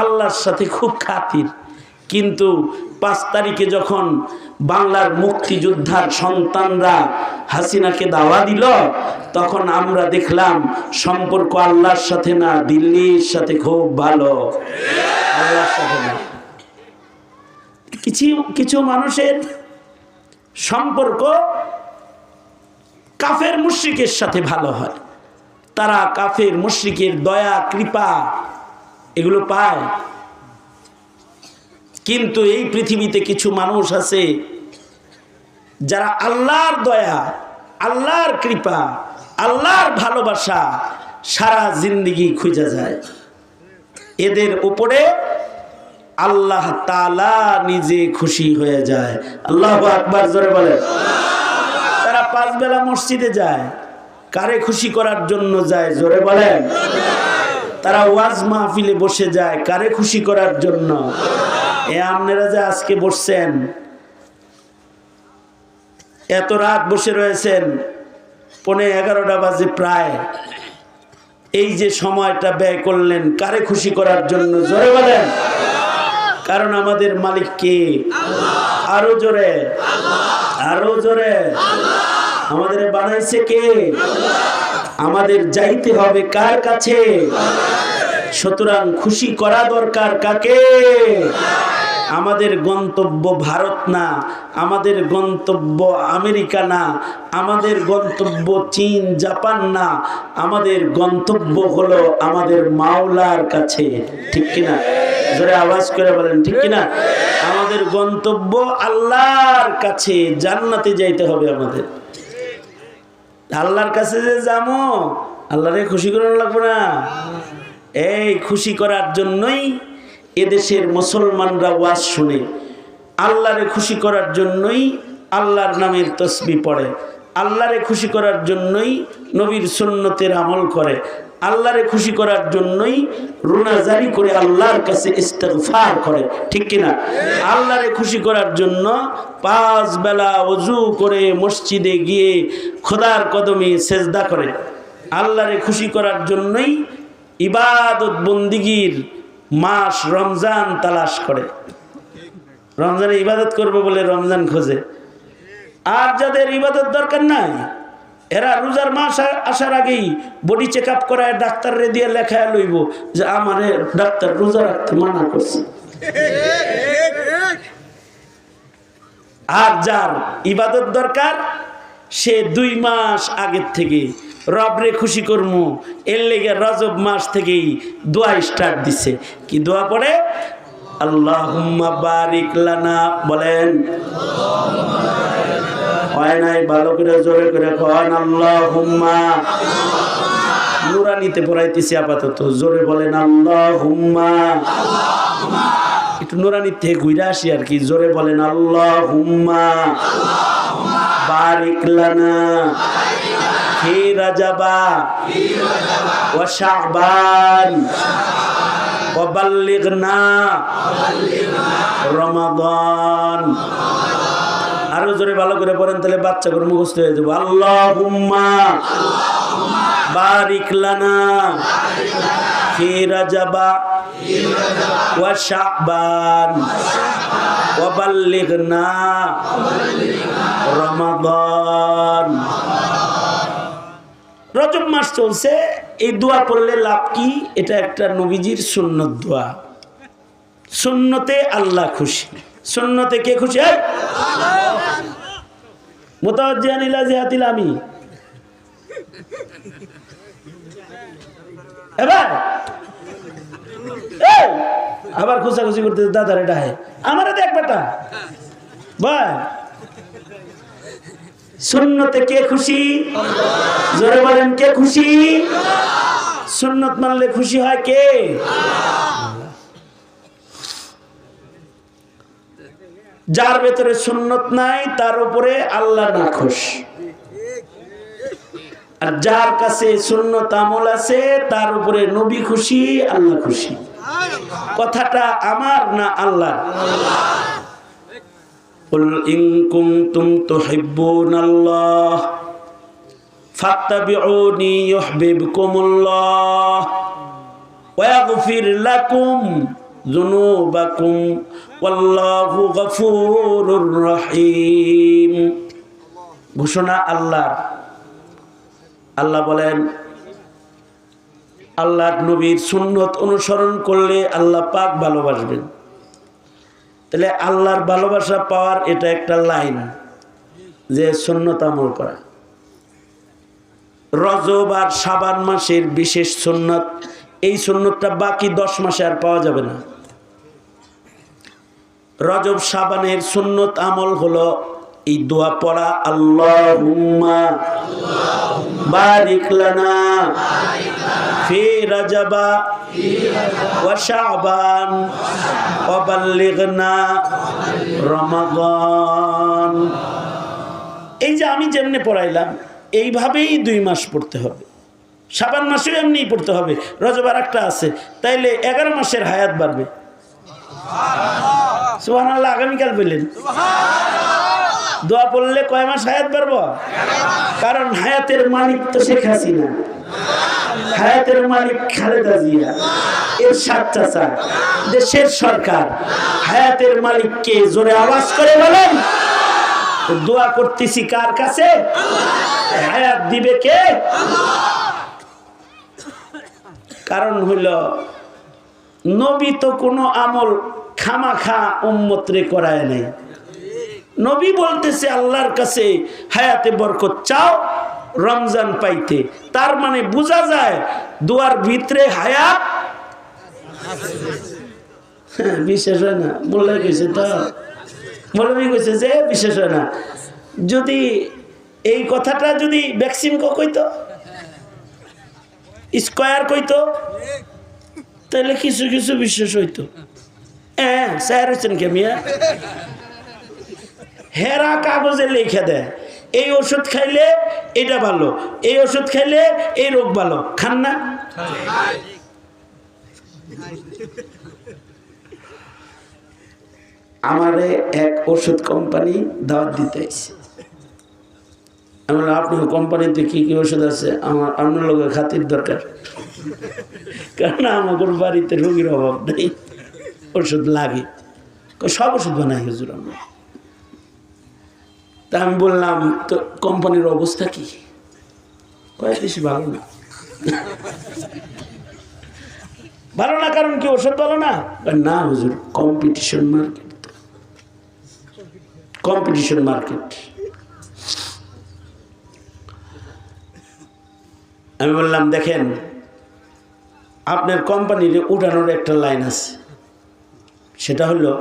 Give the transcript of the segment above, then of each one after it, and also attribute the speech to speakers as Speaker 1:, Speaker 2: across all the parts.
Speaker 1: আল্লাহর সাথে খুব খাতির। কিন্তু পাঁচ তারিখে যখন বাংলার মুক্তিযোদ্ধার সন্তানরা হাসিনাকে দাওয়া দিল, তখন আমরা দেখলাম সম্পর্ক আল্লাহর সাথে না, দিল্লির সাথে খুব ভালো। আল্লাহর সাথে না। কিছু কিছু মানুষের সম্পর্ক কাফের মুশ্রিকের সাথে ভালো হয়। তারা কাফের মুশ্রিকের দয়া, কৃপা এগুলো পায়। কিন্তু এই পৃথিবীতে কিছু মানুষ আছে যারা আল্লাহর দয়া, আল্লাহর কৃপা, আল্লাহর ভালোবাসা সারা জিন্দিগি খুঁজে যায়। এদের উপরে আল্লাহ তালা নিজে খুশি হয়ে যায়। আল্লাহ আকবার, জোরে বলে তারা পাঁচ বেলা মসজিদে যায়, কারে খুশি করার জন্য যায়, জোরে বলেন। তারা ওয়াজ মাহফিলে বসে যায়, কারে খুশি করার জন্য? এ আপনারা যে আজকে বসছেন, এত রাত বসে রয়েছেন, পনে এগারোটা বাজে প্রায়। এই যে সময়টা ব্যয় করলেন, কারে খুশি করার জন্য? জোরে বলেন। কারণ আমাদের মালিক কে? আরও জোরে। আরও জোরে। আমাদের বানাইছে কে? আমাদের যাইতে হবে কার কাছে? সুতরাং খুশি করা দরকার কাকে? আমাদের গন্তব্য ভারত না, আমাদের গন্তব্য আমেরিকা না, আমাদের গন্তব্য চীন, জাপান না, আমাদের গন্তব্য হলো আমাদের মাওলার কাছে, ঠিক কিনা? জোরে আওয়াজ করে বলেন, ঠিক কিনা? আমাদের গন্তব্য আল্লাহর কাছে, জান্নাতে যাইতে হবে আমাদের। আল্লাহর কাছে যে যাব, আল্লাহরে খুশি করানো লাগবে না। এই খুশি করার জন্যই এদেশের মুসলমানরা ওয়াজ শুনে। আল্লাহরে খুশি করার জন্যই আল্লাহর নামের তসবি পড়ে। আল্লাহরে খুশি করার জন্যই নবীর সুন্নতের আমল করে। আল্লাহরে খুশি করার জন্যই রুনা জারি করে আল্লাহর কাছে ইস্তেগফার করে। ঠিক কিনা? আল্লাহরে খুশি করার জন্য পাঁচ বেলা অজু করে মসজিদে গিয়ে খোদার কদমে সেজদা করে। আল্লাহরে খুশি করার জন্যই ইবাদত বন্দিগির মাস রমজান তালাশ করে। রমজানে ইবাদত করবে বলে রমজান খোঁজে। আর যাদের ইবাদত দরকার নাই, এরা রোজার মাস আসার আগেই বডি চেক আপ করায় ডাক্তাররে দিয়ে লেখায় লইব যে আমারে ডাক্তার রোজা রাখতে মানা করছে। আর যার ইবাদত দরকার, সে দুই মাস আগের থেকে রবরে খুশি করমু। এর লেগে রজব মাস থেকেই দোয়া স্টার্ট দিছে। কি দোয়া পড়ে? আল্লাহুম্মা বারিক লানা, বলেন। হয় নাই, ভালো করে জোরে করে কন, আল্লাহুম্মা। নুরানিতে পড়াইতেছি আপাতত, জোরে বলেন, আল্লাহুম্মা। একটু নুরানির থেকে ঘুরে আসি আর কি, জোরে বলেন আল্লাহ হুম্মা বারিক লানা। হে রাজাবা ও শাহবান ও বাল্লিগনা রমাদান আরো জোরে ভালো করে পড়েন তাহলে বাচ্চা করে মুখস্থ হয়ে যাবো আল্লাহ হুম্মা বারিক লানা হে রাজাবা وشعبان وبلغنا রমাদান রজব মাস চলছে, এই দোয়া পড়লে লাভ কি? এটা একটা নবীজির সুন্নত দোয়া। সুন্নতে আল্লাহ খুশি। সুন্নতে কে খুশি? মোতাবজিয়ান ইলা জিহাতিল আমি এবার! আবার খুশাখুশি করতে দাদার এটা হয় আমার দেখ বেটা। ভাই সুন্নতে কে খুশি? জোরে বলেন, কে খুশি? সুন্নত মানলে খুশি হয় কে? যার ভেতরে সুন্নত নাই, তার উপরে আল্লাহ না খুশ আর যার কাছে সুন্নত আমল আছে, তার উপরে নবী খুশি, আল্লাহ খুশি। কথাটা আমার না আল্লাহ قل إن كنتم تحبون الله فاتبعوني يحببكم الله ويغفر لكم যুনুবাকুম ওয়াল্লাহু গফুরুর রহিম ঘোষণা আল্লাহর আল্লাহ বলেন আল্লাহ নবীর সুন্নত অনুসরণ করলে আল্লাহ পাক ভালোবাসবেন তাহলে আল্লাহর ভালোবাসা পাওয়ার এটা একটা লাইন যে সুন্নত আমল করা। রজব আর সাবান মাসের বিশেষ সুন্নত, এই সুন্নতটা বাকি দশ মাসে আর পাওয়া যাবে না। রজব সাবানের সুন্নত আমল হলো এই দোয়া পড়া আল্লাহ বারিক লানা ফি রাজাবা ওয়া শাবান ওয়া বাল্লিগনা রমাদান। এই যে আমি যেমনি পড়াইলাম, এইভাবেই দুই মাস পড়তে হবে। সাবান মাসেও এমনিই পড়তে হবে রজবার একটা আছে, তাইলে এগারো মাসের হায়াত বাড়বে। সুহান আল্লাহ আগামীকাল বললেন। দোয়া পড়লে কয় মাস হায়াত বাড়বো? কারণ হায়াতের মালিক তো শেখ হাসিনা। হায়াতের মালিক খালেদা জিয়া। এর সাত চাচা, দেশের সরকার। হায়াতের মালিককে জোরে আওয়াজ করে বলেন, দোয়া করতেছি কার কাছে? হায়াত দিবে কে? কারণ হইল, নবী তো কোনো আমল খামাখা উম্মতরে করায় নাই। নবী বলতেছে আল্লাহর কাছে হায়াতে বরকত চাও রমজান পাইতে। তার মানে বোঝা যায় দুয়ার ভিতরে হায়াত হ্যাঁ, বিশেষ হয় না। বললে গেছে তো? মৌলবী কইছে যে বিশেষ হয় না। যদি এই কথাটা যদি ভ্যাকসিন কইতো? স্কোয়ার কইতো? তাহলে কিছু কিছু বিশেষ হইতো। হ্যাঁ স্যার হচ্ছেন কে মিয়া? হেরা কাগজে লিখে দেয় এই ওষুধ খাইলে এটা ভালো এই ওষুধ খাইলে এই রোগ ভালো। খান না? আমারে এক ওষুধ কোম্পানি দাওয়াত দিতে আমি বললাম, আপনার কোম্পানিতে কি কি ওষুধ আছে? আমার আপনার লোকের খাতির দরকার। কারণ আমাদের বাড়িতে রোগীর অভাব নেই। ওষুধ লাগে। সব ওষুধ বানাই হুজুর আমরা। তা আমি বললাম, তো কোম্পানির অবস্থা কি? কয়েক বেশি ভালো না। ভালো না কারণ কি, ওষুধ ভালো না? না হুজুর কম্পিটিশন মার্কেট কম্পিটিশন মার্কেট আমি বললাম, দেখেন, আপনার কোম্পানির উঠানোর একটা লাইন আছে। সেটা হলো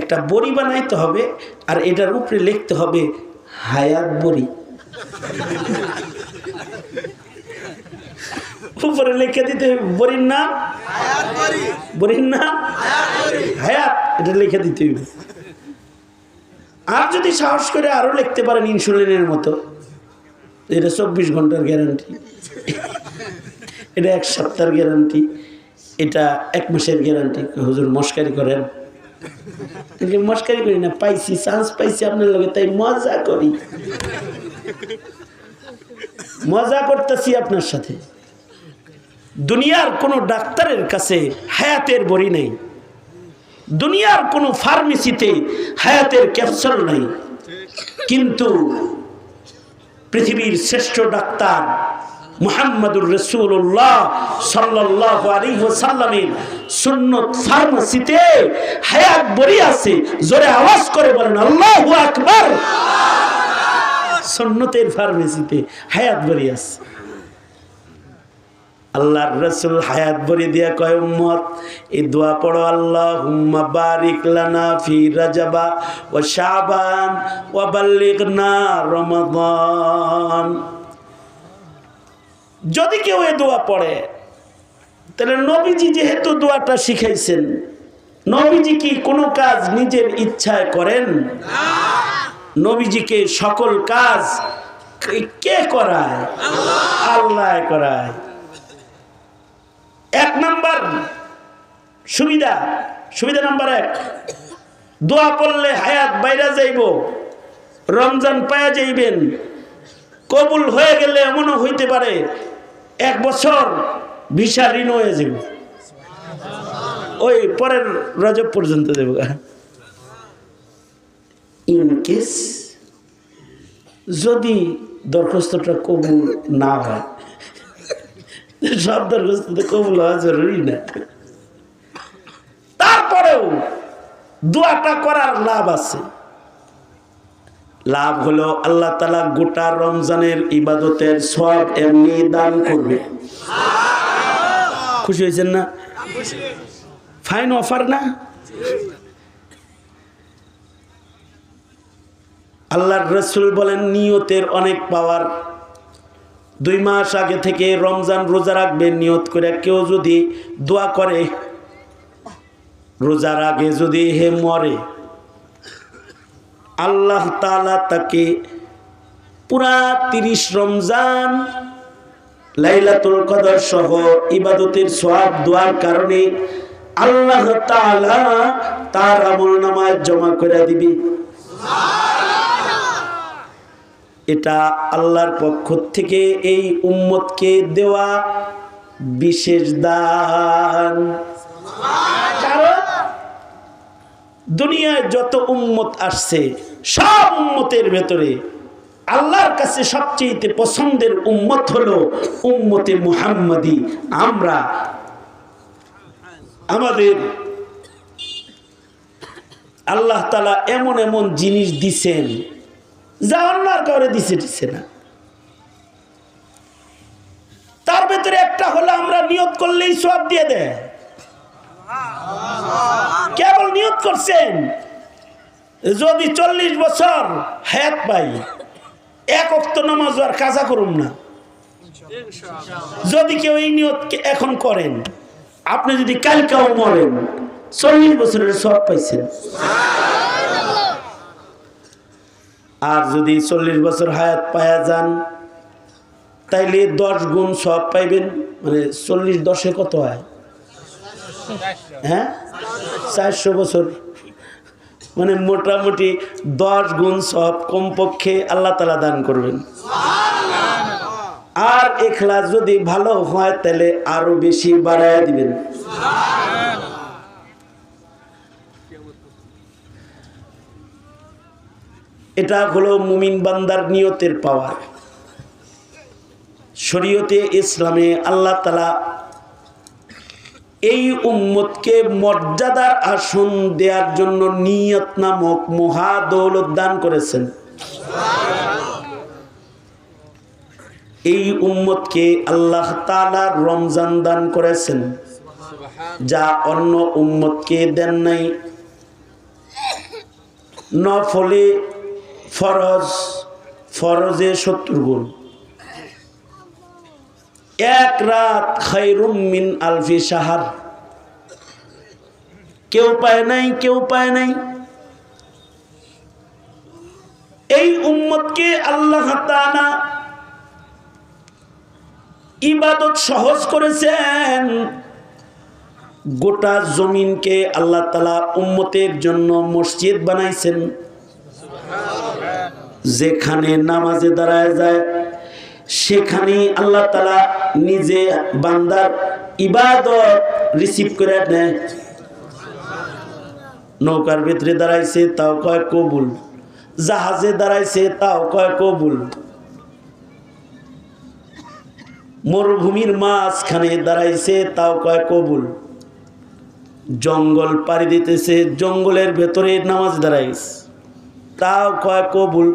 Speaker 1: একটা বড়ি বানাইতে হবে আর এটার উপরে লিখতে হবে হায়াত বড়ি। উপরে লিখে দিতে হবে বড়ির নাম? বড়ির নাম? হায়াত এটা লিখে দিতে হবে। আর যদি সাহস করে আরও লিখতে পারেন ইনসুলিনের মতো এটা চব্বিশ ঘণ্টার গ্যারান্টি এটা এক সপ্তাহের গ্যারান্টি এটা এক মাসের গ্যারান্টি হুজুর মস্কারি করেন। মস্কারি করি না পাইছি চান্স পাইছি আপনার লগে তাই মজা করি মজা করতেছি আপনার সাথে দুনিয়ার কোনো ডাক্তারের কাছে হায়াতের বড়ি নেই দুনিয়ার কোনো ফার্মেসিতে হায়াতের ক্যাপসুল নাই কিন্তু পৃথিবীর শ্রেষ্ঠ ডাক্তার মুহাম্মদুর রসুল্লাহ সাল্লাহ আলিহাসাল্লামের সুন্নত ফার্মাসিতে হায়াত বড়ি আছে, জোরে আওয়াজ করে বলেন, আল্লাহ আকবার! সুন্নতের ফার্মেসিতে হায়াত বড়ি আছে। আল্লাহর রসুল হায়াত ভরে দিয়া কয়, উম্মত, এই দোয়া পড়ো আল্লাহ হুম্মা বারিক লানা ফি রাজাবা ও শাবান ও বাল্লিগনা রমাদান। যদি কেউ এ দোয়া পড়ে, তাহলে নবীজি যেহেতু দোয়াটা শিখাইছেন, নবীজি কি কোনো কাজ নিজের ইচ্ছায় করেন? নবীজিকে সকল কাজ কে করায়? আল্লাহ করায়। এক নাম্বার সুবিধা সুবিধা নাম্বার এক, দোয়া পড়লে হায়াত বাইরা যাইব, রমজান পায়া যাইবেন, কবুল হয়ে গেলে এমনও হইতে পারে এক বছর ভিসা ঋণ হয়ে যাব। ওই পরের রজব পর্যন্ত দেব। ইন কেস যদি দরখাস্তটা কবুল না হয়, সব দরখাস্ততে কবুল হওয়া জরুরি না। তারপরেও দোয়াটা করার লাভ আছে। লাভ হলো আল্লাহ তালা গোটা রমজানের ইবাদতের সব এমনি দান করবে। খুশি হয়েছেন না? ফাইন অফার না? আল্লাহর রসুল বলেন, নিয়তের অনেক পাওয়ার। দুই মাস আগে থেকে রমজান রোজা রাখবে, নিয়ত করে কেউ যদি দোয়া করে, রোজার আগে যদি হে মরে আল্লাহ তালা তাকে পুরা তিরিশ রমজান লাইলাতুল কদর সহ ইবাদতের সব দোয়ার কারণে আল্লাহ তাআলা তার আমল নামায় জমা করে দিবে। এটা আল্লাহর পক্ষ থেকে এই উম্মতকে দেওয়া বিশেষ দান। দুনিয়ায় যত উম্মত আসছে, সব উম্মতের ভেতরে আল্লাহর কাছে সবচেয়ে পছন্দের উম্মত হলো উম্মতে মুহাম্মাদি। আমরা আমাদের আল্লাহ তালা এমন এমন জিনিস দিছেন, যা অন্য আর কাউরে দিছে দিছে না। তার ভেতরে একটা হলো আমরা নিয়ত করলেই সব দিয়ে দেয়। কেবল নিয়োগ করছেন। যদি চল্লিশ বছর হায়াত পাই, এক অক্ত নামাজ আর কাজা করুন না। যদি কেউ এই নিয়ত এখন করেন, আপনি যদি কালকাও মরেন, চল্লিশ বছরের সব পাইছেন। আর যদি চল্লিশ বছর হায়াত পায়া যান, তাইলে দশ গুণ সব পাইবেন মানে চল্লিশ দশে কত হয়? হ্যাঁ? চারশো বছর। মানে মোটামুটি দশ গুণ সব কমপক্ষে আল্লাহ তালা দান করবেন। আর এখলাস যদি ভালো হয়, তাহলে আরও বেশি বাড়াইয়া দিবেন। এটা হলো মুমিন বান্দার নিয়তের পাওয়ার। শরীয়তে ইসলামে আল্লাহ তালা এই উম্মতকে মর্যাদার আসন দেওয়ার জন্য নিয়ত নামক মহা দৌলত দান করেছেন। এই উম্মতকে আল্লাহ তালা রমজান দান করেছেন। যা অন্য উম্মতকে দেন নাই। নফলে ফরজ, ফরজে সত্তর গুণ এক রাত খাইরুম মিন আলফি সাহার কেউ পায় নাই, কেউ পায় নাই। এই উম্মতকে আল্লাহ তাআলা ইবাদত সহজ করেছেন। গোটা জমিনকে আল্লাহ তালা উম্মতের জন্য মসজিদ বানাইছেন। যেখানে নামাজে দাঁড়ায় যায় সেখানে আল্লাহ তালা নিজে বান্দার ইবাদত রিসিভ করে নেয়। নৌকার ভিতরে দাঁড়াইছে, তাও কয় কবুল। জাহাজে দাঁড়াইছে, তাও কয় কবুল। মরুভূমির মাঝখানে দাঁড়াইছে, তাও কয় কবুল। জঙ্গল পাড়ি দিতেছে, জঙ্গলের ভেতরে নামাজ দাঁড়াইছে, তাও কয় কবুল।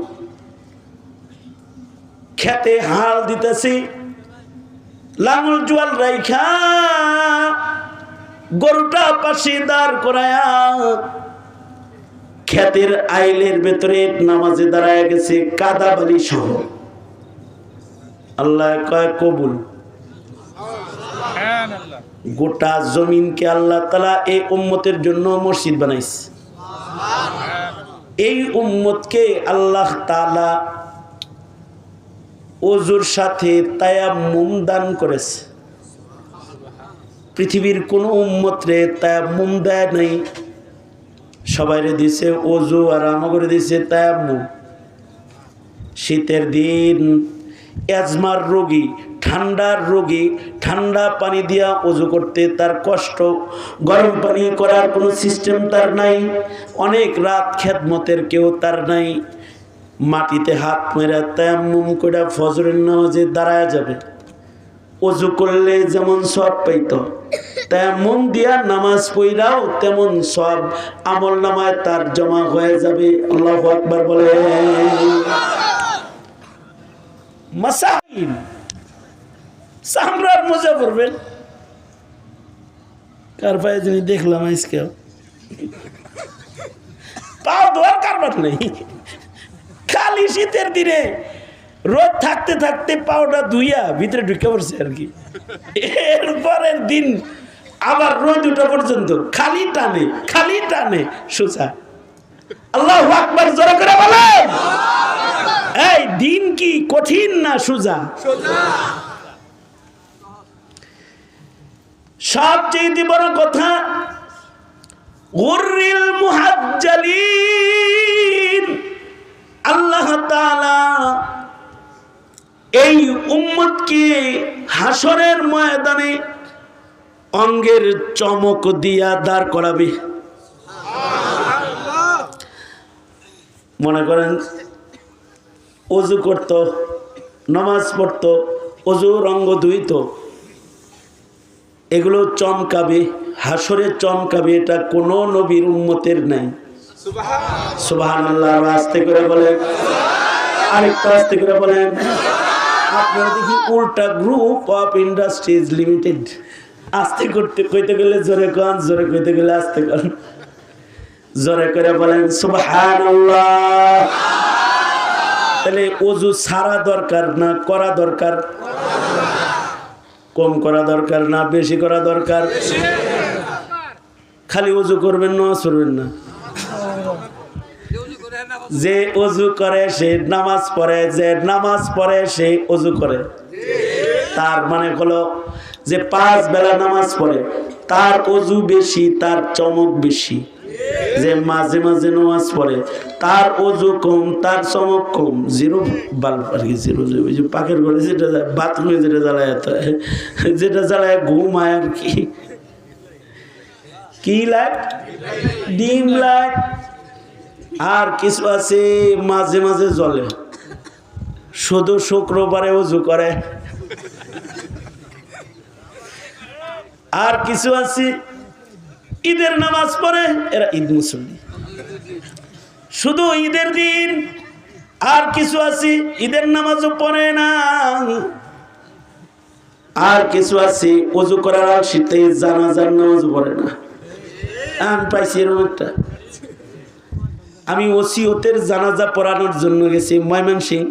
Speaker 1: খেতে হাল দিতেছি, লাঙল জোয়াল রাইখা গরুটা পাশে দাঁড় করায়া ক্ষেতের আইলের ভেতরে নামাজে দাঁড়ায় গেছে কাদা বালি সহ। আল্লাহ কয়, কবুল। গোটা জমিনকে আল্লাহ তালা এই উম্মতের জন্য মসজিদ বানাইছে। এই উম্মতকে আল্লাহ তালা অজুর সাথে তায়াম্মুম দান করেছে। পৃথিবীর কোনো উম্মতরে তায়াম্মুম দেয় নাই। সবাইরে দিছে অজু আর আমাকে দিছে তায়াম্মুম। শীতের দিন অ্যাজমার রোগী, ঠান্ডার রোগী, ঠান্ডা পানি দিয়া অজু করতে তার কষ্ট, গরম পানি করার কোনো সিস্টেম তার নাই। অনেক রাত খেদমতের কেউ তার নাই। মাটিতে হাত মেরা তেমন করে ফজরের নামাজে দাঁড়ায় যাবে। অজু করলে যেমন সব পাইত। তেমন দিয়া নামাজ পইরাও তেমন সব আমল নামায় তার জমা হয়ে যাবে। আল্লাহ আকবার বলে। সামরার মজা পড়বেন কার পায়ে যিনি দেখলাম আজকে পাও ধোয়ার কারবার নেই। খালি শীতের দিনে রোদ থাকতে থাকতে পাওটা ধুইয়া ভিতরে ঢুকে পড়ছে আর কি। এরপরের দিন আবার রোদ উঠা পর্যন্ত খালি টানে খালি টানে সোজা। আল্লাহ আকবার করে এই দিন কি কঠিন না সোজা? সবচেয়ে বড় কথা মুহাজ্জালিন। এই উম্মতকে হাসরের ময়দানে অঙ্গের চমক দিয়া দাঁড় করাবে। মনে করেন, অজু করত, নামাজ পড়ত অজুর অঙ্গ ধুইত, এগুলো চমকাবে হাসরে চমকাবে, এটা কোনো নবীর উম্মতের নাই। সুবাহান আল্লাহ আস্তে করে বলেন। আরেকটা আস্তে করে বলেন। আপনারা দেখি উল্টা গ্রুপ অফ ইন্ডাস্ট্রিজ লিমিটেড আস্তে করতে কইতে গেলে জোরে কন জোরে কইতে গেলে আস্তে কন। জোরে করে বলেন সুবাহান তাহলে অজু সারা দরকার না করা দরকার? কম করা দরকার না বেশি করা দরকার? খালি অজু করবেন না করবেন না। যে অজু করে, সে নামাজ পড়ে, যে নামাজ পড়ে, সে অজু করে। তার মানে হলো যে পাঁচ বেলা নামাজ পড়ে, তার অজু বেশি, তার চমক বেশি। যে মাঝে মাঝে নামাজ পড়ে, তার অজু কম, তার চমক কম। জিরো বাল্ব আর কি জিরো ওই পাখের ঘরে যেটা বাথরুমে যেটা জ্বালায় যেটা জ্বালায় ঘুমায় আর কি। কি লাইট? Dim light? আর কিছু আছে, মাঝে মাঝে জ্বলে। শুধু শুক্রবারে উজু করে। আর কিছু আছে, ঈদের নামাজ পড়ে, এরা ঈদ মুসল্লি। শুধু ঈদের দিন, আর কিছু আছে, ঈদের নামাজও পড়ে না। আর কিছু আছে অজু করার শীতে জানাজার নামাজ পড়ে না। আমি পাইছি এরকম একটা। আমি ওসিয়তের জানাজা পড়ানোর জন্য গেছি ময়মন সিং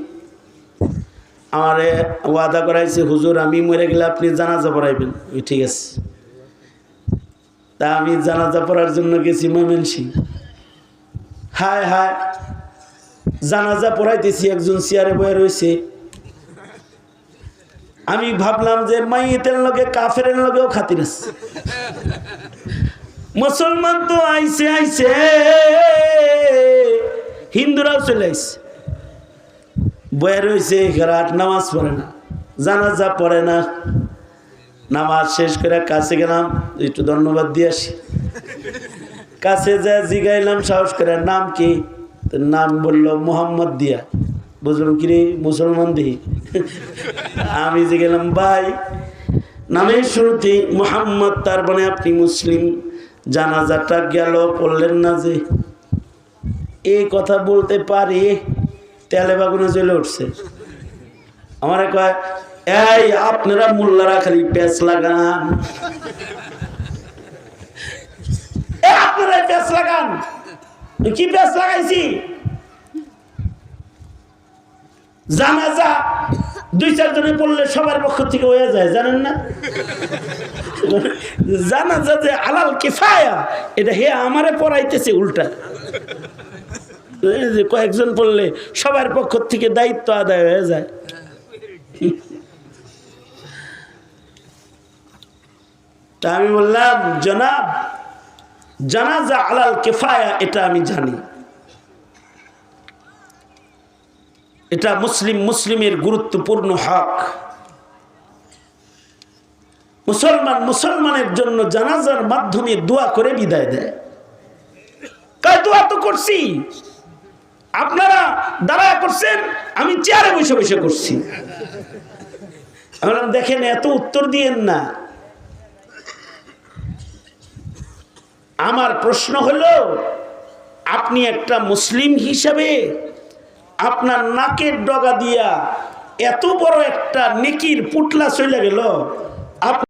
Speaker 1: আমারে ওয়াদা করাইছে, হুজুর, আমি মরে গেলে আপনি জানাজা পড়াইবেন। ঠিক আছে। তা আমি জানাজা পড়ার জন্য গেছি ময়মন সিং হায় হায়, জানাজা পড়াইতেছি, একজন চেয়ারে বয়ে রয়েছে আমি ভাবলাম যে মাইতের লগে কাফের লগেও খাতির আছে। মুসলমান তো আইসে আইসে হিন্দুরাও চলে আইসে বয়ে রয়েছে রাত নামাজ পড়ে না, জানাজা পড়ে না। নামাজ শেষ করে কাছে গেলাম, একটু ধন্যবাদ দিয়ে আসি। কাছে যা জিগাইলাম, সাহস করে, নাম কি? নাম বলল, মোহাম্মদ দিয়া। বুঝলাম কি রে মুসলমান দিহি আমি যে গেলাম ভাই, নামের শুরুতে মোহাম্মদ, তার মানে আপনি মুসলিম। জানাজাটা গেল, পড়লেন না যে। এই কথা বলতে পারি, তেলে বাগুনে চলে উঠছে। আমার কয়, এই আপনারা মোল্লারা খালি প্যাঁচ লাগান। আপনারা প্যাঁচ লাগান? কি প্যাঁচ লাগাইছি? জানাজা দুই চারজনে পড়লে সবার পক্ষ থেকে হয়ে যায়, জানেন না? জানাজা যে আলাল কেফায়া, এটা হে আমারে পড়াইতেছে উল্টা। যে কয়েকজন পড়লে সবার পক্ষ থেকে দায়িত্ব আদায় হয়ে যায়। তা আমি বললাম, জনাব, জানাজা আলাল কেফায়া, এটা আমি জানি। এটা মুসলিম মুসলিমের গুরুত্বপূর্ণ হক। মুসলমান মুসলমানের জন্য জানাজার মাধ্যমে দোয়া করে বিদায় দেয়। কায় দোয়া তো করছি। আপনারা দাঁড়া করছেন আমি চেয়ারে বসে বসে করছি। বললাম, দেখেন এত উত্তর দিয়েন না। আমার প্রশ্ন হলো আপনি একটা মুসলিম হিসাবে আপনার নাকের ডগা দিয়া এত বড় একটা নেকির পুটলা চলে গেল আপনি